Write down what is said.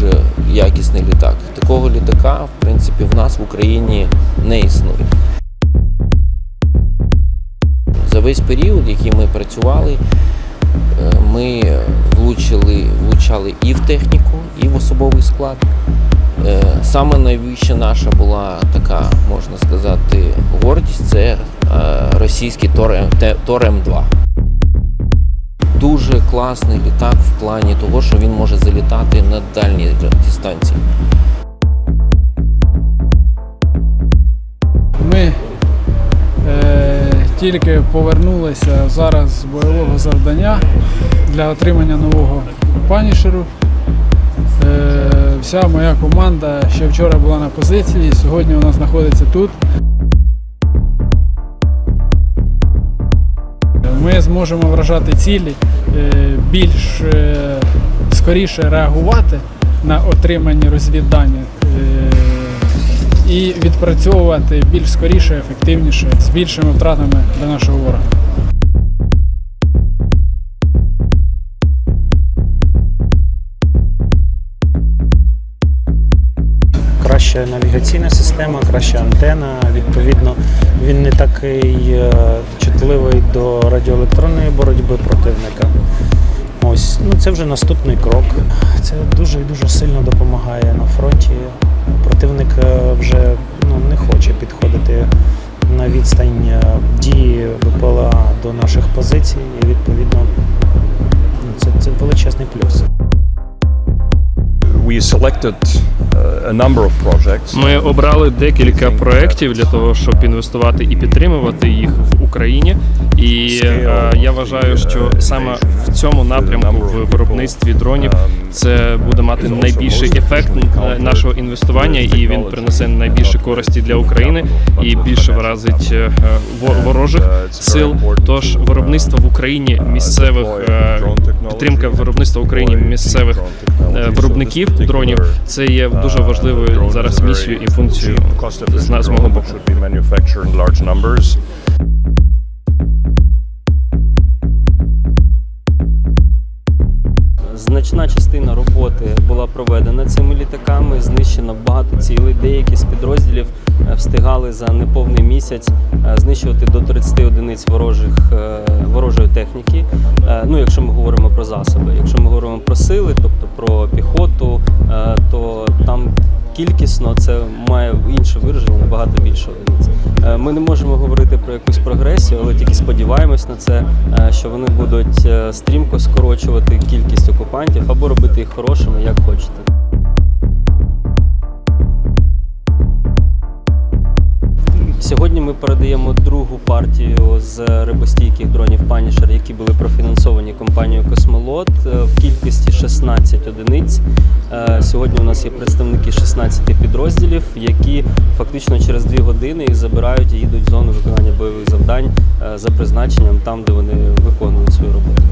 дуже якісний літак. Такого літака, в принципі, в нас в Україні не існує. За весь період, який ми працювали, е, ми влучили, влучали і в техніку, і в особовий склад. Е, Саме найвища наша була така, можна сказати, гордість це е, російський Тор М2. Дуже класний літак в плані того, що він може залітати на дальні дистанції. Ми е, тільки повернулися зараз з бойового завдання для отримання нового панішеру. Е, вся моя команда ще вчора була на позиції, сьогодні вона знаходиться тут. Ми зможемо вражати цілі, е, більш е, скоріше реагувати на отримані розвіддані е, і відпрацьовувати більш скоріше, ефективніше, з більшими втратами для нашого ворога. Краща навігаційна система, краща антена. Відповідно, він не такий е, чутливий до радіоелектронної боротьби противника. Ось, ну це вже наступний крок. Це дуже і дуже сильно допомагає на фронті. Противник е, вже ну, не хоче підходити на відстань е, дії БПЛА до наших позицій, і відповідно ну, це, це величезний плюс. we selected Ми обрали декілька проєктів для того, щоб інвестувати і підтримувати їх в Україні. І е, я вважаю, що саме в цьому напрямку в виробництві дронів це буде мати найбільший ефект нашого інвестування, і він принесе найбільше користі для України і більше вразить е, ворожих сил. Тож виробництво в Україні місцевих е, підтримка виробництва в Україні місцевих виробників дронів це є дуже важливою зараз місією і функцією з нас мого боку. Значна частина роботи була проведена цими літаками, знищено багато цілей. Деякі з підрозділів е, встигали за неповний місяць е, знищувати до 30 одиниць ворожих, е, ворожої техніки. Ну, якщо ми говоримо про засоби. Якщо ми говоримо про сили, тобто про піхоту, то там кількісно це має інше вираження, набагато більше. Е, Ми не можемо говорити про якусь прогресію, але тільки сподіваємось на це, е, що вони будуть е, стрімко скорочувати кількість окупантів або робити їх хорошими, як хочете. Передаємо другу партію з рибостійких дронів Punisher, які були профінансовані компанією Космолот е, в кількості 16 одиниць. Е, Сьогодні у нас є представники 16 підрозділів, які фактично через 2 години їх забирають і їдуть в зону виконання бойових завдань е, за призначенням там, де вони виконують свою роботу.